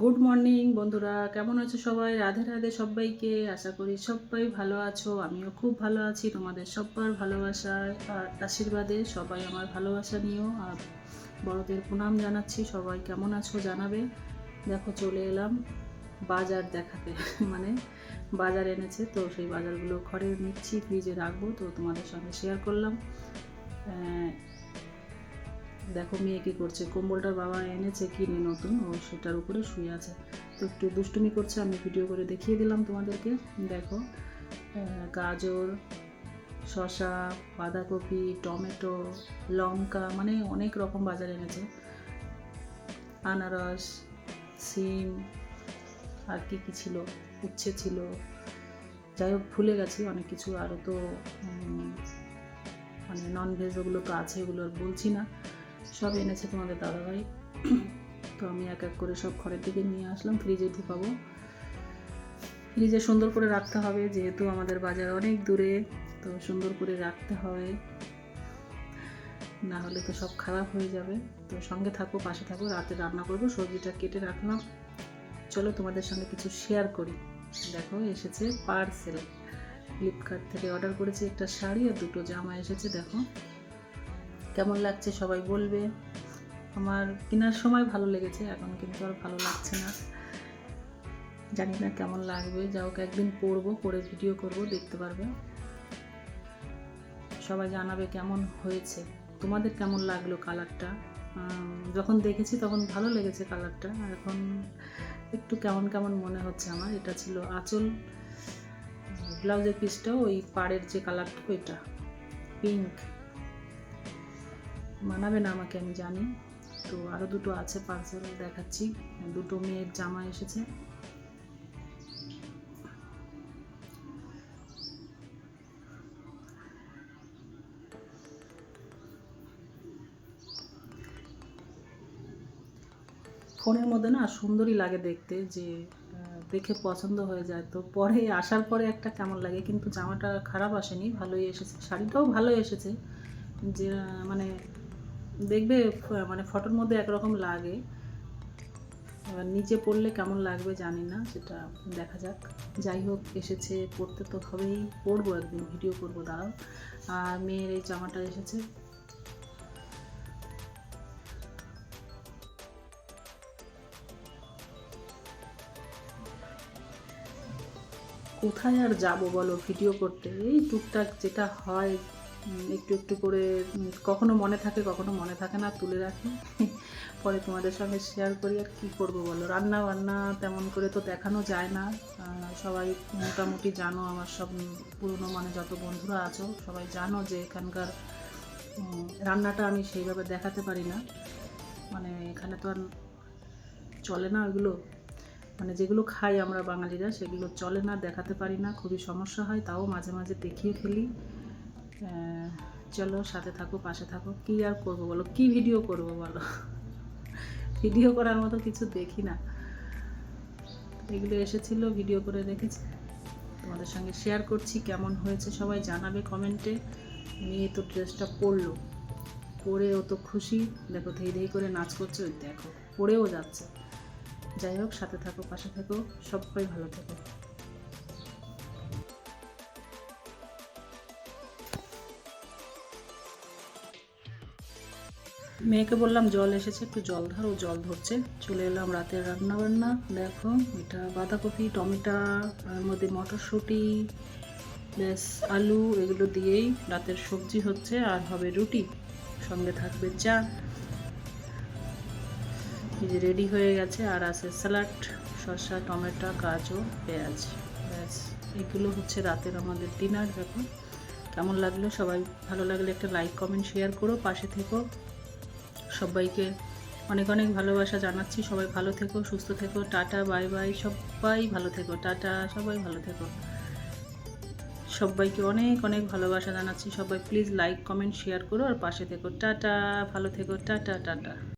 Good morning বন্ধুরা। কেমন আছো সবাই? রাধে রাধে সবাইকে। আশা করি সবাই ভালো আছো। আমিও খুব ভালো আছি। তোমাদের সবার ভালোবাসায় আর আশীর্বাদে সবাই আমার ভালোবাসা নিও। আর বড়দের প্রণাম জানাচ্ছি। সবাই কেমন আছো জানাবে। দেখো, চলে এলাম বাজার দেখাতে। মানে বাজার এনেছে, তো সেই বাজারগুলো ঘরে নিচ্ছি, ফ্রিজে রাখব। তো তোমাদের সঙ্গে শেয়ার করলাম। দেখো মেয়ে কী করছে কম্বলটার বাবা এনেছে কিনে নতুন? ও সেটার উপরে শুয়ে আছে। তো একটু দুষ্টুমি করছে, আমি ভিডিও করে দেখিয়ে দিলাম তোমাদেরকে। দেখো গাজর, শসা, বাঁধাকপি, টমেটো, লঙ্কা মানে অনেক রকম বাজার এনেছে। আনারস, সিম, আর কি কী ছিল? উচ্ছে ছিল। যাই হোক, ভুলে গেছি অনেক কিছু। আরও তো মানে নন ভেজ ওগুলো তো আছে ওগুলো আর বলছি না। সব এনেছে তোমাদের দাদাভাই। তো আমি এক এক করে সব ঘরের দিকে নিয়ে আসলাম। ফ্রিজে ঢুকাবো। ফ্রিজে সুন্দর করে রাখতে হবে, যেহেতু আমাদের বাজার অনেক দূরে, তো সুন্দর করে রাখতে হবে। না হলে তো সব খারাপ হয়ে যাবে। তো সঙ্গে থাকো, পাশে থাকো, রাতে রান্না করব, সবজিটা কেটে রাখলাম। চলো তোমাদের সঙ্গে কিছু শেয়ার করি। দেখো, এসেছে পার্সেল ফ্লিপকার্ট থেকে অর্ডার করেছি একটা শাড়ি আর দুটো জামা এসেছে, দেখো। কেমন লাগছে সবাই বলবে। আমার কেনার সময় ভালো লেগেছে, এখন কিন্তু আর ভালো লাগছে না। জানি না কেমন লাগবে যা হোক একদিন পরবো, পরে ভিডিও করব, দেখতে পারবে। সবাই জানাবে কেমন হয়েছে। তোমাদের কেমন লাগল কালারটা যখন দেখেছি তখন ভালো লেগেছে কালারটা এখন একটু কেমন কেমন মনে হচ্ছে আমার, এটা ছিল আঁচল। ব্লাউজের পিসটাও ওই পাড়ের যে কালারটা ওইটা পিঙ্ক মানাবে না আমাকে, আমি জানি। তো আরও দুটো আছে পার্সেল দেখাচ্ছি। দুটো মেয়ের জামা এসেছে। ফোনের মধ্যে না সুন্দরই লাগে দেখতে যে দেখে পছন্দ হয়ে যায়। তো পরে আসার পরে একটা কেমন লাগে, কিন্তু জামাটা খারাপ আসেনি, ভালোই এসেছে। শাড়িটাও ভালো এসেছে। যে মানে দেখবে মানে ফটোর মধ্যে একরকম লাগে। এবার নিচে পড়লে কেমন লাগবে জানি না, সেটা দেখা যাক। যাই হোক, এসেছে, পড়তে তো হবেই। পরবো একদিন, ভিডিও করব, দাঁড়াও। আর মেয়ের এই জামাটা এসেছে। কোথায় আর যাব বলো ভিডিও করতে? এই টুকটাক যেটা হয় একটু একটু করে কখনো মনে থাকে, কখনো মনে থাকে না, তুলে রাখি। পরে তোমাদের সঙ্গে শেয়ার করি আর কী করব বলো। রান্না বান্না তেমন করে তো দেখানো যায় না। সবাই মোটামুটি জানো আমার সব পুরনো মানে যত বন্ধুরা আছো, সবাই জানো যে এখানকার রান্নাটা আমি সেইভাবে দেখাতে পারি না। মানে এখানে তো আর চলে না ওইগুলো। মানে যেগুলো খাই আমরা বাঙালিরা, সেগুলো চলে না, দেখাতে পারি না। খুবই সমস্যা হয়, তাও মাঝে মাঝে দেখিয়ে ফেলি। চলো, সাথে থাকো, পাশে থাকো। কী আর করব বলো? কী ভিডিও করব বলো? ভিডিও করার মতো কিছু দেখি না। এগুলো এসেছিল ভিডিও করে রেখেছি। তোমাদের সঙ্গে শেয়ার করছি, কেমন হয়েছে সবাই জানাবে কমেন্টে মেয়ে তো ড্রেসটা পরলো। পরে ও তো খুশি। দেখো, ধেই ধেই করে নাচ করছে, ওই দেখো, পরেও যাচ্ছে। যাই হোক, সাথে থাকো, পাশে থাকো, সবাই ভালো থেকো। মেয়েকে বললাম, জল এসেছে, একটু জল ধর, ও জল ধরছে। চলে এলাম রাতের রান্না বান্না দেখো, এটা বাঁধাকপি, টমেটা, তার মধ্যে মটরশুঁটি, ব্যাস, আলু, এগুলো দিয়েই রাতের সবজি হচ্ছে, আর হবে রুটি। সঙ্গে থাকবে চা। যে রেডি হয়ে গেছে, আর আছে স্যালাড, শসা, টমেটো, গাজর, পেঁয়াজ। ব্যাস, এগুলো হচ্ছে রাতের আমাদের ডিনার। দেখো, কেমন লাগল? সবাই ভালো লাগলে একটা লাইক, কমেন্ট, শেয়ার করো, পাশে থেকো। সবাইকে অনেক অনেক ভালোবাসা জানাচ্ছি। সবাই ভালো থেকো, সুস্থ থেকো, টাটা, বাই বাই, সবাই ভালো থেকো, টাটা, সবাই ভালো থেকো। সবাইকে অনেক অনেক ভালোবাসা জানাচ্ছি। সবাই প্লিজ লাইক কমেন্ট শেয়ার করো আর পাশে থেকো। টাটা, ভালো থেকো, টাটা টাটা।